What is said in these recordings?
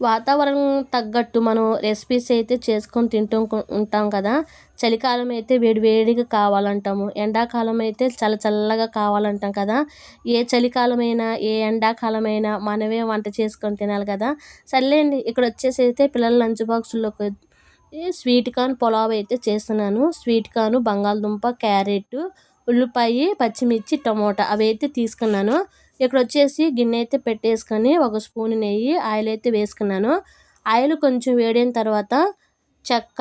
వాతావరణం తగ్గట్టు మనం రెసిపీస్ అయితే చేసుకొని తింటూ ఉంటాం కదా. చలికాలం అయితే వేడి వేడిగా కావాలంటాము. ఎండాకాలం అయితే చల్ల చల్లగా కావాలంటాం కదా. ఏ చలికాలమైనా ఏ ఎండాకాలమైనా మనమే వంట చేసుకొని తినాలి కదా. సర్లేండి ఇక్కడ వచ్చేసి అయితే పిల్లల లంచ్ బాక్సుల్లోకి స్వీట్ కార్న్ పులావ్ అయితే చేస్తున్నాను. స్వీట్ కార్న్ బంగాళదుంప క్యారెట్ ఉల్లిపాయ పచ్చిమిర్చి టమోటా అవి అయితే తీసుకున్నాను. ఇక్కడ వచ్చేసి గిన్నె అయితే పెట్టేసుకొని ఒక స్పూన్ నెయ్యి ఆయిల్ అయితే వేసుకున్నాను. ఆయిల్ కొంచెం వేడైన తర్వాత చెక్క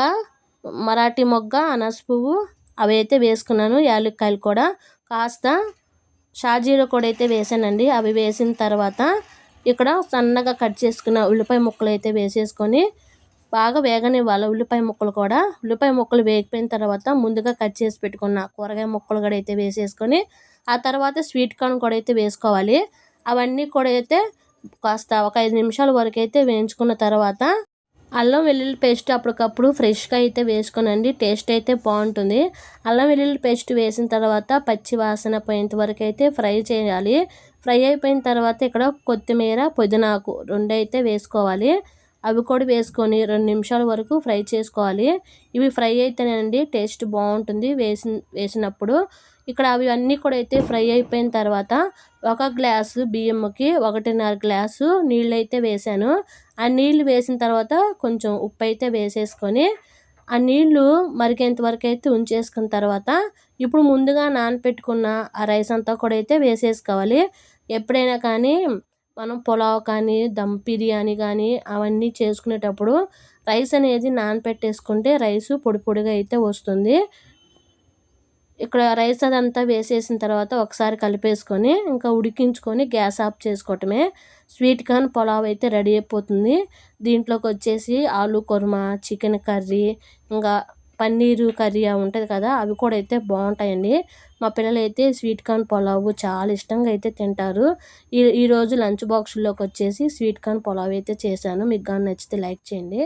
మరాఠీ మొగ్గ అనస పువ్వు అవి అయితే వేసుకున్నాను యాలక్కాయలు కూడా. కాస్త షాజీర కూడా అయితే వేసానండి. అవి వేసిన తర్వాత ఇక్కడ సన్నగా కట్ చేసుకున్న ఉల్లిపాయ ముక్కలు అయితే వేసేసుకొని బాగా వేగనివ్వాలి ఉల్లిపాయ ముక్కలు కూడా. ఉల్లిపాయ ముక్కలు వేగిపోయిన తర్వాత ముందుగా కట్ చేసి పెట్టుకున్న కూరగాయ ముక్కలు కూడా అయితే వేసేసుకొని ఆ తర్వాత స్వీట్ కార్న్ కూడా అయితే వేసుకోవాలి. అవన్నీ కూడా అయితే కాస్త ఒక ఐదు నిమిషాల వరకు అయితే వేయించుకున్న తర్వాత అల్లం వెల్లుల్లి పేస్ట్ అప్పటికప్పుడు ఫ్రెష్గా అయితే వేసుకోనండి. టేస్ట్ అయితే బాగుంటుంది. అల్లం వెల్లుల్లి పేస్ట్ వేసిన తర్వాత పచ్చి వాసన పోయేంత వరకు అయితే ఫ్రై చేయాలి. ఫ్రై అయిపోయిన తర్వాత ఇక్కడ కొత్తిమీర పుదీనాకు రెండు అయితే వేసుకోవాలి. అవి కూడా వేసుకొని రెండు నిమిషాల వరకు ఫ్రై చేసుకోవాలి. ఇవి ఫ్రై అయితేనండి టేస్ట్ బాగుంటుంది వేసి వేసినప్పుడు. ఇక్కడ అవి అన్నీ కూడా అయితే ఫ్రై అయిపోయిన తర్వాత ఒక గ్లాసు బియ్యంకి ఒకటిన్నర గ్లాసు నీళ్ళు అయితే వేసాను. ఆ నీళ్ళు వేసిన తర్వాత కొంచెం ఉప్పు అయితే వేసేసుకొని ఆ నీళ్ళు మరిగేంత వరకు అయితే ఉంచేసుకున్న తర్వాత ఇప్పుడు ముందుగా నానపెట్టుకున్న ఆ రైస్ అంతా కూడా అయితే వేసేసుకోవాలి. ఎప్పుడైనా కానీ మనం పులావ్ కానీ దమ్ బిర్యానీ కానీ అవన్నీ చేసుకునేటప్పుడు రైస్ అనేది నానపెట్టేసుకుంటే రైస్ పొడి పొడిగా అయితే వస్తుంది. ఇక్కడ రైస్ అదంతా వేసేసిన తర్వాత ఒకసారి కలిపేసుకొని ఇంకా ఉడికించుకొని గ్యాస్ ఆఫ్ చేసుకోవటమే. స్వీట్ కార్న్ పులావ్ అయితే రెడీ అయిపోతుంది. దీంట్లోకి వచ్చేసి ఆలు కుర్మా చికెన్ కర్రీ ఇంకా పన్నీరు కర్రీ అవి ఉంటుంది కదా అవి కూడా అయితే బాగుంటాయండి. మా పిల్లలు అయితే స్వీట్ కార్న్ పులావ్ చాలా ఇష్టంగా అయితే తింటారు. ఈ ఈరోజు లంచ్ బాక్స్లోకి వచ్చేసి స్వీట్ కార్న్ పులావ్ అయితే చేశాను. మీకు కానీ నచ్చితే లైక్ చేయండి.